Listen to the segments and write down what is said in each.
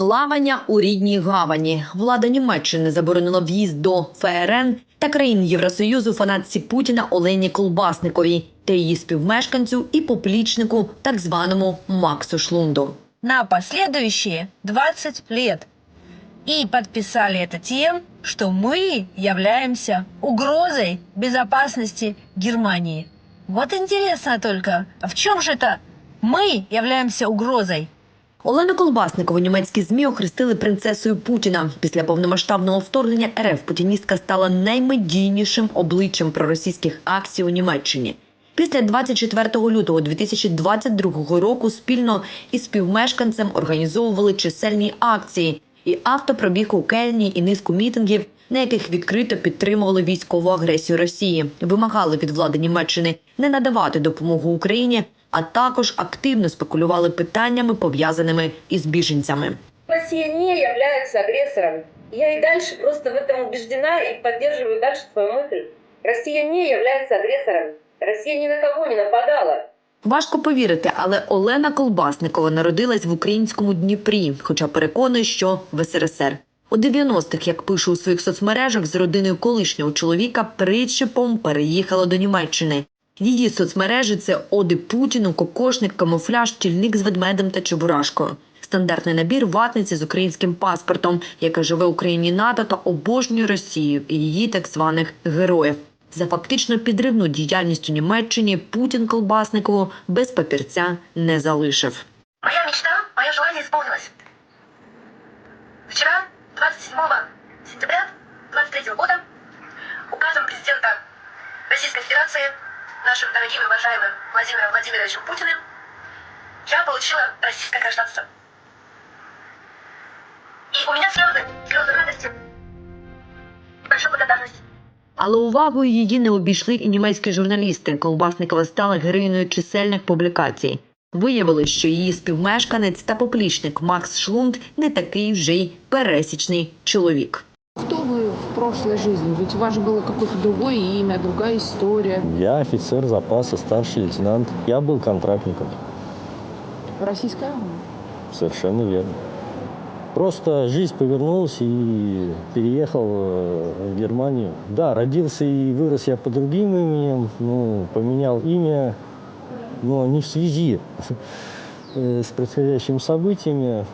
Плавання у рідній гавані. Влада Німеччини заборонила в'їзд до ФРН та країн Євросоюзу фанатці Путіна Олені Колбасниковій та її співмешканцю і поплічнику, так званому Максу Шлунду. на последующие 20 лет. И подписали это тем, что мы являемся угрозой безопасности Германии. Вот интересно только, а в чем же это мы являемся угрозой? Олену Колбасникову німецькі змі охрестили принцесою Путіна. Після повномасштабного вторгнення РФ путіністка стала наймедійнішим обличчям проросійських акцій у Німеччині. Після 24 лютого 2022 року спільно із співмешканцем організовували чисельні акції і автопробіг у Кельні і низку мітингів, на яких відкрито підтримували військову агресію Росії, вимагали від влади Німеччини не надавати допомогу Україні, а також активно спекулювали питаннями пов'язаними із біженцями. Россия не является агрессором. Я и дальше просто в этом убеждена и поддерживаю дальше свою мысль. Россия не является агрессором. Россия ни на кого не нападала. Важко повірити, але Олена Колбасникова народилась в українському Дніпрі, хоча переконує, що в СРСР. У 90-х, як пише у своїх соцмережах, з родиною колишнього чоловіка причепом переїхала до Німеччини. Її соцмережі це оди Путіну, кокошник, камуфляж, тільник з ведмедем та чебурашкою. Стандартний набір ватниці з українським паспортом, яка живе в Україні НАТО та обожнює Росію і її так званих героїв. За фактично підривну діяльність у Німеччині Путін Колбасникову без папірця не залишив. Моя мечта, мое желание исполнилось. Вчера, 27 сентября 23 года, указом президента Российской Федерации, нашим дорогим и уважаемым Владимиром Владимировичем Путиным, я получила российское гражданство. И у меня слезы, слезы радости, и большой благодарности. Але увагою її не обійшли і німецькі журналісти. Колбасникова стала героїною чисельних публікацій. Виявилось, що її співмешканець та поплічник Макс Шлунд не такий вже й пересічний чоловік. Прошлой жизни? Ведь у вас же было какое-то другое имя, другая история. Я офицер запаса, старший лейтенант. Я был контрактником. Российская армия. Совершенно верно. Просто жизнь повернулась и переехал э, в Германию. Да, родился и вырос я по другим именем, ну, поменял имя, но не в связи э, с происходящими событиями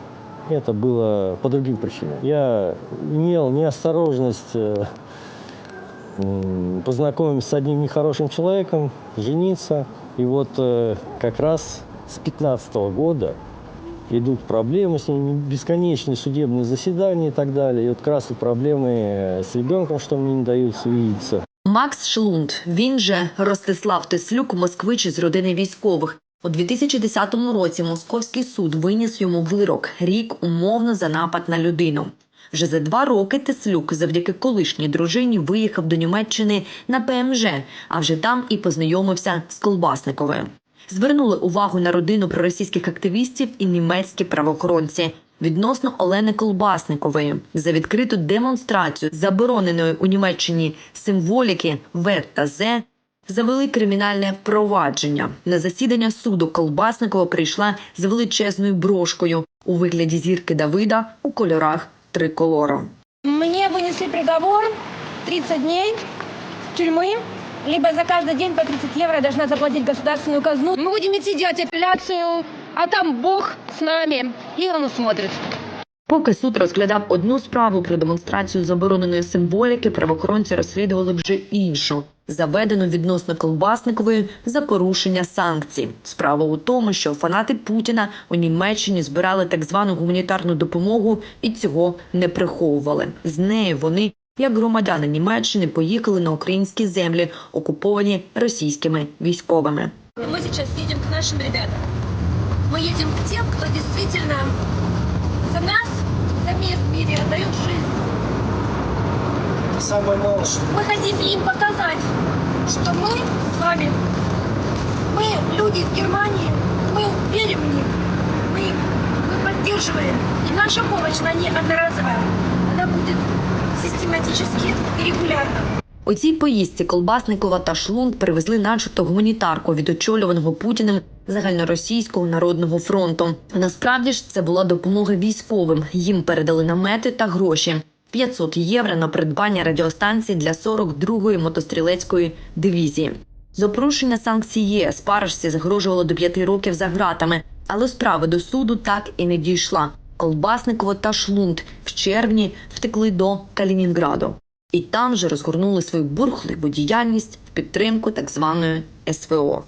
Это было по другим причинам. Я имел неосторожность э, м, познакомиться с одним нехорошим человеком, жениться. И вот э, как раз с 15 года идут проблемы с ними, бесконечные судебные заседания и так далее. И вот как раз и проблемы э, с ребенком, что мне не дают увидеться. Макс Шлунд, він же Ростислав Теслюк, москвич із родини військових. У 2010 році московський суд виніс йому вирок рік умовно за напад на людину. Вже за два роки Теслюк завдяки колишній дружині виїхав до Німеччини на ПМЖ, а вже там і познайомився з Колбасниковою. Звернули увагу на родину проросійських активістів і німецькі правоохоронці відносно Олени Колбасникової за відкриту демонстрацію забороненої у Німеччині символіки В та З завели кримінальне провадження. На засідання суду Колбасникова прийшла з величезною брошкою у вигляді зірки Давида у кольорах триколору. Мне вынесли приговор 30 дней тюрьмы, либо за каждый день по 30 евро я должна заплатить государственную казну. Мы будем идти делать апелляцию, а там Бог с нами, и он смотрит. Поки суд розглядав одну справу про демонстрацію забороненої символіки, правоохоронці розслідували вже іншу, заведену відносно Колбасникової за порушення санкцій. Справа у тому, що фанати Путіна у Німеччині збирали так звану гуманітарну допомогу і цього не приховували. З нею вони, як громадяни Німеччини, поїхали на українські землі, окуповані російськими військовими. Мы сейчас едем к нашим ребятам. Мы едем к тем, кто действительно за нас, за мир в мире отдает жизнь Самое малое, что Мы хотим им показать, что мы с вами, мы люди в Германии, мы верим в них, мы, мы поддерживаем. И наша помощь, она не одноразовая, она будет систематически и регулярно. У цій поїздці Колбасникова та Шлунг привезли начебто гуманітарку від очолюваного Путіним загальноросійського народного фронту. Насправді ж це була допомога військовим. Їм передали намети та гроші. 500 євро на придбання радіостанції для 42-ї мотострілецької дивізії. За порушення санкцій ЄС парашці загрожувало до 5 років за ґратами, але справа до суду так і не дійшла. Колбасниково та Шлунд в червні втекли до Калінінграду. І там же розгорнули свою бурхливу діяльність в підтримку так званої СВО.